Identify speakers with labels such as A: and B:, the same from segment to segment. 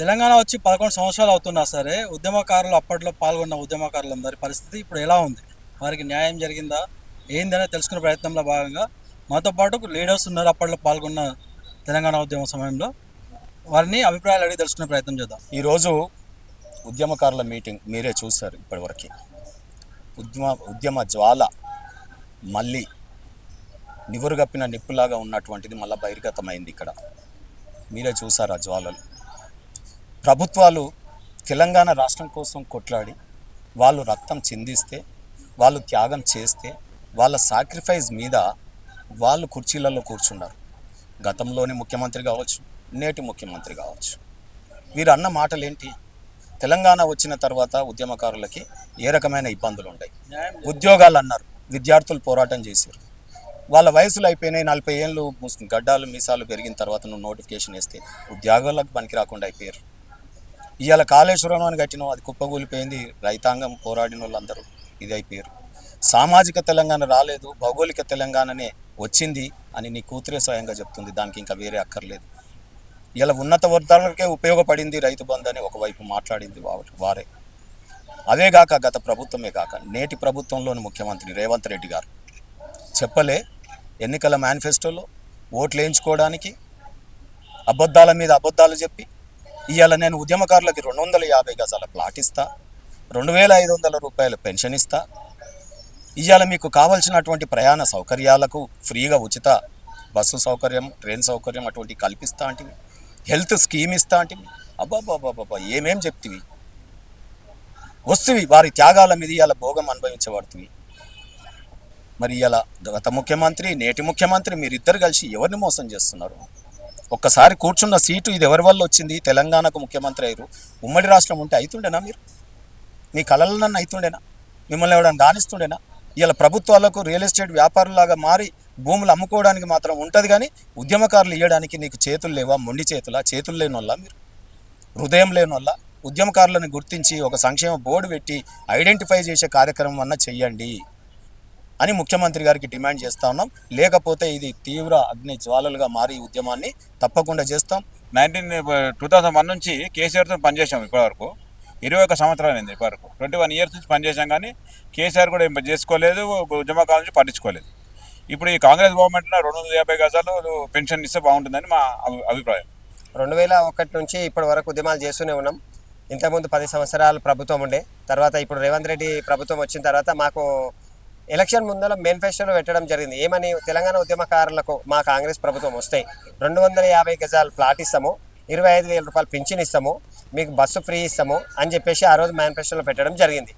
A: తెలంగాణ వచ్చి పదకొండు సంవత్సరాలు అవుతున్నా సరే ఉద్యమకారులు అప్పట్లో పాల్గొన్న ఉద్యమకారులందరి పరిస్థితి ఇప్పుడు ఎలా ఉంది? వారికి న్యాయం జరిగిందా? ఏందనే తెలుసుకునే ప్రయత్నంలో భాగంగా మాతో పాటు లీడర్స్ ఉన్నారు అప్పట్లో పాల్గొన్న తెలంగాణ ఉద్యమ సమయంలో. వారిని అభిప్రాయాలు అడిగి తెలుసుకునే ప్రయత్నం చేద్దాం.
B: ఈరోజు ఉద్యమకారుల మీటింగ్ మీరే చూశారు ఇప్పటివరకు. ఉద్యమ ఉద్యమ జ్వాల మళ్ళీ నివురుగప్పిన నిప్పులాగా ఉన్నటువంటిది మళ్ళీ బహిర్గతమైంది ఇక్కడ. మీరే చూసారు ఆ జ్వాలలు. ప్రభుత్వాలు తెలంగాణ రాష్ట్రం కోసం కొట్లాడి వాళ్ళు రక్తం చిందిస్తే వాళ్ళు త్యాగం చేస్తే వాళ్ళ సాక్రిఫైస్ మీద వాళ్ళు కుర్చీలలో కూర్చున్నారు. గతంలోని ముఖ్యమంత్రి కావచ్చు నేటి ముఖ్యమంత్రి కావచ్చు. వీరు అన్న మాటలు ఏంటి తెలంగాణ వచ్చిన తర్వాత ఉద్యమకారులకి ఏ రకమైన ఇబ్బందులు ఉంటాయి ఉద్యోగాలు అన్నారు విద్యార్థులు పోరాటం చేశారు. వాళ్ళ వయసులు అయిపోయినాయి నలభై ఏళ్ళు గడ్డాలు మీసాలు పెరిగిన తర్వాత నువ్వు నోటిఫికేషన్ వేస్తే ఉద్యోగాలకు పనికి రాకుండా అయిపోయారు. ఇవాళ కాళేశ్వరం అని కట్టినావు అది కుప్పగూలిపోయింది రైతాంగం పోరాడిన వాళ్ళందరూ ఇది అయిపోయారు సామాజిక తెలంగాణ రాలేదు భౌగోళిక తెలంగాణనే వచ్చింది అని నీ కూతురే స్వయంగా చెప్తుంది. దానికి ఇంకా వేరే అక్కర్లేదు. ఇలా ఉన్నత వర్గాలకే ఉపయోగపడింది రైతు బంధు అని ఒకవైపు మాట్లాడింది వారే. అవే కాక గత ప్రభుత్వమే కాక నేటి ప్రభుత్వంలోని ముఖ్యమంత్రి రేవంత్ రెడ్డి గారు చెప్పలే ఎన్నికల మేనిఫెస్టోలో ఓట్లు వేయించుకోవడానికి అబద్ధాల మీద అబద్ధాలు చెప్పి ఇవాళ నేను ఉద్యమకారులకి రెండు వందల యాభై గజాల ప్లాట్ ఇస్తా రెండు వేల ఐదు వందల రూపాయల పెన్షన్ ఇస్తా. ఇవాళ మీకు కావలసినటువంటి ప్రయాణ సౌకర్యాలకు ఫ్రీగా ఉచిత బస్సు సౌకర్యం ట్రైన్ సౌకర్యం అటువంటి కల్పిస్తా అంటే హెల్త్ స్కీమ్ ఇస్తా అంటే అబ్బాబాబాబా ఏమేం చెప్తివి? వస్తువి వారి త్యాగాల మీద ఇవాళ భోగం అనుభవించబడుతుంది. మరి ఇలా గత ముఖ్యమంత్రి నేటి ముఖ్యమంత్రి మీరిద్దరు కలిసి ఎవరిని మోసం చేస్తున్నారు? ఒక్కసారి కూర్చున్న సీటు ఇది ఎవరి వల్ల వచ్చింది? తెలంగాణకు ముఖ్యమంత్రి అయ్యారు. ఉమ్మడి రాష్ట్రం ఉంటే అవుతుండేనా మీరు? మీ కళలన్న అవుతుండేనా మిమ్మల్ని ఎవడన్నా రాణిస్తుండేనా ఇలా ప్రభుత్వాలకు రియల్ ఎస్టేట్ వ్యాపారులాగా మారి భూములు అమ్ముకోవడానికి మాత్రం ఉంటుంది కానీ ఉద్యమకారులు ఇవ్వడానికి నీకు చేతులు లేవా? మొండి చేతులా? చేతులు లేని వల్ల మీరు? హృదయం లేని వల్ల ఉద్యమకారులను గుర్తించి ఒక సంక్షేమ బోర్డు పెట్టి ఐడెంటిఫై చేసే కార్యక్రమం అన్న చెయ్యండి. అని ముఖ్యమంత్రి గారికి డిమాండ్ చేస్తా ఉన్నాం. లేకపోతే ఇది తీవ్ర అగ్ని జ్వాలలుగా మారి ఉద్యమాన్ని తప్పకుండా చేస్తాం.
C: నైన్టీన్ టూ థౌసండ్ వన్ నుంచి కేసీఆర్తో పనిచేసాం ఇప్పటివరకు. ఇరవై ఒక సంవత్సరాలు అయింది ఇప్పటివరకు. ట్వంటీ వన్ ఇయర్స్ నుంచి పనిచేసాం కానీ కేసీఆర్ కూడా ఏం చేసుకోలేదు ఉద్యమకాల నుంచి పట్టించుకోలేదు. ఇప్పుడు ఈ కాంగ్రెస్ గవర్నమెంట్లో రెండు వందల యాభై గజాలు పెన్షన్ ఇస్తే బాగుంటుందని మా అభి- అభిప్రాయం.
D: రెండు వేల ఒకటి నుంచి ఇప్పటి వరకు ఉద్యమాలు చేస్తూనే ఉన్నాం. ఇంతకుముందు పది సంవత్సరాలు ప్రభుత్వం ఉండే తర్వాత ఇప్పుడు రేవంత్ రెడ్డి ప్రభుత్వం వచ్చిన తర్వాత మాకు ఎలక్షన్ ముందర మేనిఫెస్టోలో పెట్టడం జరిగింది. ఏమని తెలంగాణ ఉద్యమకారులకు మా కాంగ్రెస్ ప్రభుత్వం వస్తే రెండు వందల యాభై గజాలు ప్లాట్ ఇస్తాము ఇరవై ఐదు వేల రూపాయలు పింఛన్ ఇస్తాము మీకు బస్సు ఫ్రీ ఇస్తాము అని చెప్పేసి ఆ రోజు మేనిఫెస్టోలో పెట్టడం జరిగింది.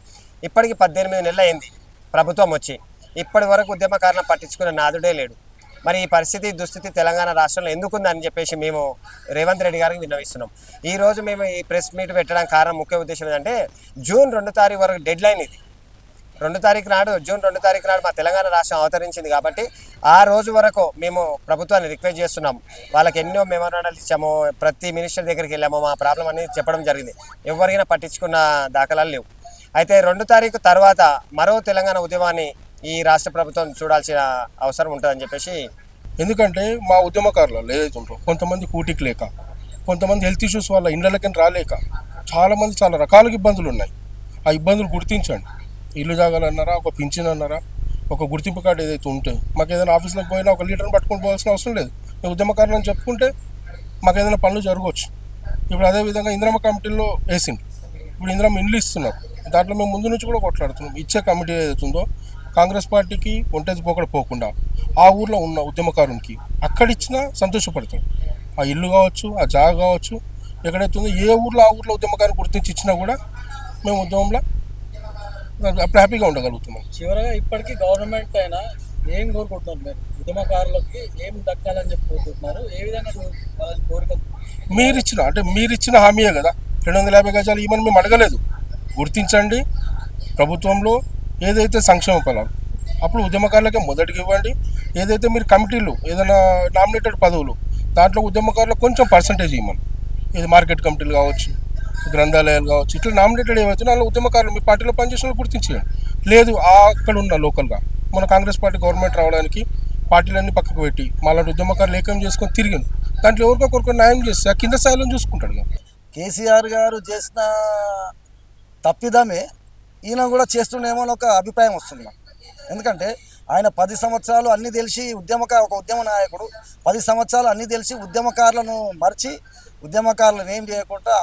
D: ఇప్పటికి పద్దెనిమిది నెలలు అయింది ప్రభుత్వం వచ్చి. ఇప్పటి వరకు ఉద్యమకారులను పట్టించుకునే నాదుడే లేడు. మరి ఈ పరిస్థితి దుస్థితి తెలంగాణ రాష్ట్రంలో ఎందుకుందని చెప్పేసి మేము రేవంత్ రెడ్డి గారికి విన్నవిస్తున్నాం. ఈ రోజు మేము ఈ ప్రెస్ మీట్ పెట్టడానికి కారణం ముఖ్య ఉద్దేశం ఏంటంటే జూన్ రెండు తారీఖు వరకు డెడ్ లైన్ ఇది. రెండు తారీఖు నాడు జూన్ రెండు తారీఖు నాడు మా తెలంగాణ రాష్ట్రం అవతరించింది కాబట్టి ఆ రోజు వరకు మేము ప్రభుత్వాన్ని రిక్వెస్ట్ చేస్తున్నాం వాళ్ళకి ఎన్నో మెమోరాండాలు ఇచ్చాము ప్రతి మినిస్టర్ దగ్గరికి వెళ్ళాము మా ప్రాబ్లం అనేది చెప్పడం జరిగింది. ఎవరికైనా పట్టించుకున్న దాఖలాలు లేవు. అయితే రెండు తారీఖు తర్వాత మరో తెలంగాణ ఉద్యమాన్ని ఈ రాష్ట్ర ప్రభుత్వం చూడాల్సిన అవసరం ఉంటుందని చెప్పేసి
E: ఎందుకంటే మా ఉద్యమకారులు ఏదైతే ఉంటారో కొంతమంది కూటికి లేక కొంతమంది హెల్త్ ఇష్యూస్ వల్ల ఇండ్లకి రాలేక చాలామంది చాలా రకాల ఇబ్బందులు ఉన్నాయి. ఆ ఇబ్బందులు గుర్తించండి. ఇల్లు జాగాలన్నారా ఒక పింఛన్ అన్నారా ఒక గుర్తింపు కార్డు ఏదైతే ఉంటే మాకు ఏదైనా ఆఫీస్లోకి పోయినా ఒక లీటర్ని పట్టుకొని పోవాల్సిన అవసరం లేదు. మేము ఉద్యమకారులను చెప్పుకుంటే మాకు ఏదైనా పనులు జరగవచ్చు. ఇప్పుడు అదే విధంగా కమిటీలో వేసిండు. ఇప్పుడు ఇంద్రమ ఇండ్లు ఇస్తున్నారు. దాంట్లో మేము ముందు నుంచి కూడా కొట్లాడుతున్నాం. ఇచ్చే కమిటీ ఏదైతే ఉందో కాంగ్రెస్ పార్టీకి ఒంటేది పోకడ పోకుండా ఆ ఊర్లో ఉన్న ఉద్యమకారునికి అక్కడిచ్చినా సంతోషపడతాడు ఆ ఇల్లు కావచ్చు ఆ జాగా కావచ్చు ఎక్కడైతే ఉందో ఏ ఊర్లో ఆ ఊర్లో ఉద్యమకారుని గుర్తించి ఇచ్చినా కూడా మేము ఉద్యమంలో అప్పుడు హ్యాపీగా ఉండగలుగుతున్నాం
A: చివరగా ఇప్పటికీ గవర్నమెంట్ అయినా ఏం కోరుకుంటున్నారు మీరు? ఉద్యమకారులకి ఏం దక్కాలని చెప్పి కోరుకుంటున్నారు? ఏ విధంగా కోరిక
E: మీరు ఇచ్చిన అంటే మీరు ఇచ్చిన హామీయే కదా. రెండు వందల యాభై గజాలు ఇవ్వని మేము అడగలేదు. గుర్తించండి ప్రభుత్వంలో ఏదైతే సంక్షేమ ఫలాలు అప్పుడు ఉద్యమకారులకే మొదటికి ఇవ్వండి. ఏదైతే మీరు కమిటీలు ఏదైనా నామినేటెడ్ పదవులు దాంట్లో ఉద్యమకారులకు కొంచెం పర్సంటేజ్ ఇవ్వమని. ఇది మార్కెట్ కమిటీలు కావచ్చు గ్రంథాలయాలు కావచ్చు ఇట్లా నామినేటెడ్ ఏమైతే వాళ్ళు ఉద్యమకారులు మీ పార్టీలో పనిచేసిన వాళ్ళు గుర్తించేయండి లేదు అక్కడ ఉన్న లోకల్గా. మన కాంగ్రెస్ పార్టీ గవర్నమెంట్ రావడానికి పార్టీలన్నీ పక్కకు పెట్టి మళ్ళీ ఉద్యమకారులు ఏకం చేసుకొని తిరిగింది దాంట్లో ఎవరికో న్యాయం చేస్తే ఆ కింద స్థాయిలో చూసుకుంటాడు
F: కేసీఆర్ గారు చేసిన తప్పిదమే ఈయన కూడా చేస్తుండేమో అని ఒక అభిప్రాయం వస్తుంది నాకు. ఎందుకంటే ఆయన పది సంవత్సరాలు అన్ని తెలిసి ఉద్యమక ఒక ఉద్యమ నాయకుడు. పది సంవత్సరాలు అన్ని తెలిసి ఉద్యమకారులను మర్చి ఉద్యమకారులను ఏం చేయకుండా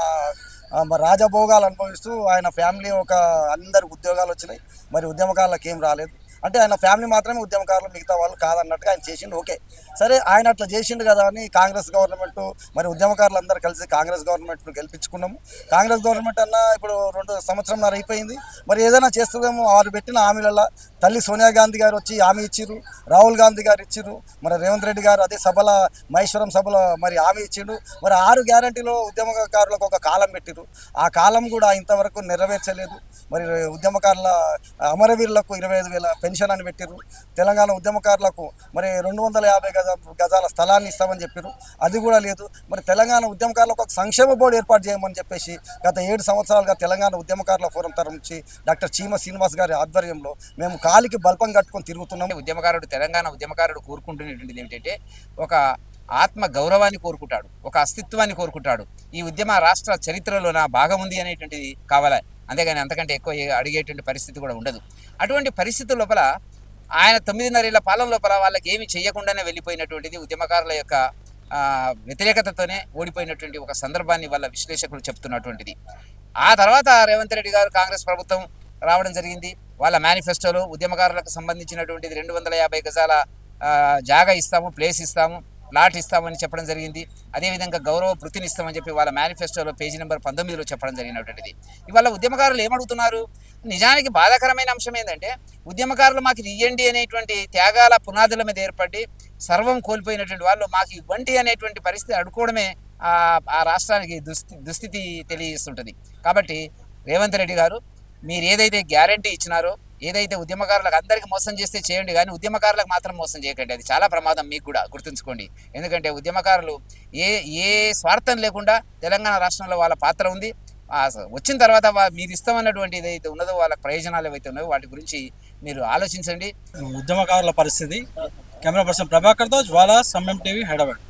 F: రాజభోగాలు అనుభవిస్తూ ఆయన ఫ్యామిలీ ఒక అందరికి ఉద్యోగాలు వచ్చినాయి. మరి ఉద్యమకాలకు ఏం రాలేదు. అంటే ఆయన ఫ్యామిలీ మాత్రమే ఉద్యమకారులు మిగతా వాళ్ళు కాదన్నట్టుగా ఆయన చేసిండు. ఓకే. సరే ఆయన అట్లా చేసిండు కదా అని కాంగ్రెస్ గవర్నమెంట్ మరి ఉద్యమకారులు అందరూ కలిసి కాంగ్రెస్ గవర్నమెంట్ను గెలిపించుకున్నాము. కాంగ్రెస్ గవర్నమెంట్ అన్న ఇప్పుడు రెండు సంవత్సరంన్నర అయిపోయింది. మరి ఏదైనా చేస్తుందేమో వారు పెట్టిన హామీలలో తల్లి సోనియా గాంధీ గారు వచ్చి హామీ ఇచ్చిర్రు రాహుల్ గాంధీ గారు ఇచ్చిర్రు మరి రేవంత్ రెడ్డి గారు అదే సభల మహేశ్వరం సభలో మరి హామీ ఇచ్చిండు. మరి ఆరు గ్యారంటీలో ఉద్యమకారులకు ఒక కాలం పెట్టిరు ఆ కాలం కూడా ఇంతవరకు నెరవేర్చలేదు. మరి ఉద్యమకారుల అమరవీరులకు ఇరవై ఐదు వేల పెన్షన్ అని పెట్టిరు తెలంగాణ ఉద్యమకారులకు మరి రెండు వందల యాభై గజ గజాల స్థలాన్ని ఇస్తామని చెప్పారు అది కూడా లేదు. మరి తెలంగాణ ఉద్యమకారులకు ఒక సంక్షేమ బోర్డు ఏర్పాటు చేయమని చెప్పేసి గత ఏడు సంవత్సరాలుగా తెలంగాణ ఉద్యమకారుల ఫోరం తరఫు నుంచి డాక్టర్ చీమ శ్రీనివాస్ గారి ఆధ్వర్యంలో మేము కాలికి బల్పం కట్టుకొని తిరుగుతున్నాం.
G: ఉద్యమకారుడు తెలంగాణ ఉద్యమకారుడు కోరుకుంటున్నటువంటిది ఏమిటంటే ఒక ఆత్మ గౌరవాన్ని కోరుకుంటాడు. ఒక అస్తిత్వాన్ని కోరుకుంటాడు. ఈ ఉద్యమ రాష్ట్ర చరిత్రలో నా భాగం ఉంది అనేటువంటిది కావాలి? అంతేగాని అంతకంటే ఎక్కువ అడిగేటువంటి పరిస్థితి కూడా ఉండదు. అటువంటి పరిస్థితి లోపల ఆయన తొమ్మిదిన్నరేళ్ళ పాలన లోపల వాళ్ళకి ఏమి చేయకుండానే వెళ్ళిపోయినటువంటిది ఉద్యమకారుల యొక్క వ్యతిరేకతతోనే ఓడిపోయినటువంటి ఒక సందర్భాన్ని వాళ్ళ విశ్లేషకులు చెప్తున్నటువంటిది. ఆ తర్వాత రేవంత్ రెడ్డి గారు కాంగ్రెస్ ప్రభుత్వం రావడం జరిగింది. వాళ్ళ మేనిఫెస్టోలో ఉద్యమకారులకు సంబంధించినటువంటిది రెండు వందల యాభై గజాల జాగా ఇస్తాము ప్లేస్ ఇస్తాము. ప్లాట్ ఇస్తామని చెప్పడం జరిగింది. అదేవిధంగా గౌరవ వృత్తిని ఇస్తామని చెప్పి వాళ్ళ మేనిఫెస్టోలో పేజీ నెంబర్ పంతొమ్మిదిలో చెప్పడం జరిగినటువంటిది. ఇవాళ ఉద్యమకారులు ఏమడుగుతున్నారు? నిజానికి బాధాకరమైన అంశం ఏంటంటే ఉద్యమకారులు మాకు ఇయ్యండి ఇవ్వండి అనేటువంటి త్యాగాల పునాదుల మీద ఏర్పడి సర్వం కోల్పోయినటువంటి వాళ్ళు మాకు ఇవ్వండి అనేటువంటి పరిస్థితి అడుకోవడమే ఆ ఆ రాష్ట్రానికి దుస్థి దుస్థితి తెలియజేస్తుంటుంది. కాబట్టి రేవంత్ రెడ్డి గారు మీరు ఏదైతే గ్యారంటీ ఇచ్చినారో ఏదైతే ఉద్యమకారులకు అందరికీ మోసం చేస్తే చేయండి కానీ ఉద్యమకారులకు మాత్రం మోసం చేయకండి. అది చాలా ప్రమాదం మీకు కూడా గుర్తుంచుకోండి. ఎందుకంటే ఉద్యమకారులు ఏ ఏ స్వార్థం లేకుండా తెలంగాణ రాష్ట్రంలో వాళ్ళ పాత్ర ఉంది. ఆ వచ్చిన తర్వాత మీరు ఇస్తామన్నటువంటి ఏదైతే ఉన్నదో వాళ్ళ ప్రయోజనాలు ఏవైతే ఉన్నాయో వాటి గురించి మీరు ఆలోచించండి.
A: ఉద్యమకారుల పరిస్థితి. కెమెరా పర్సన్ ప్రభాకర్తో జ్వాల సమ్మెం టీవీ హైదరాబాద్.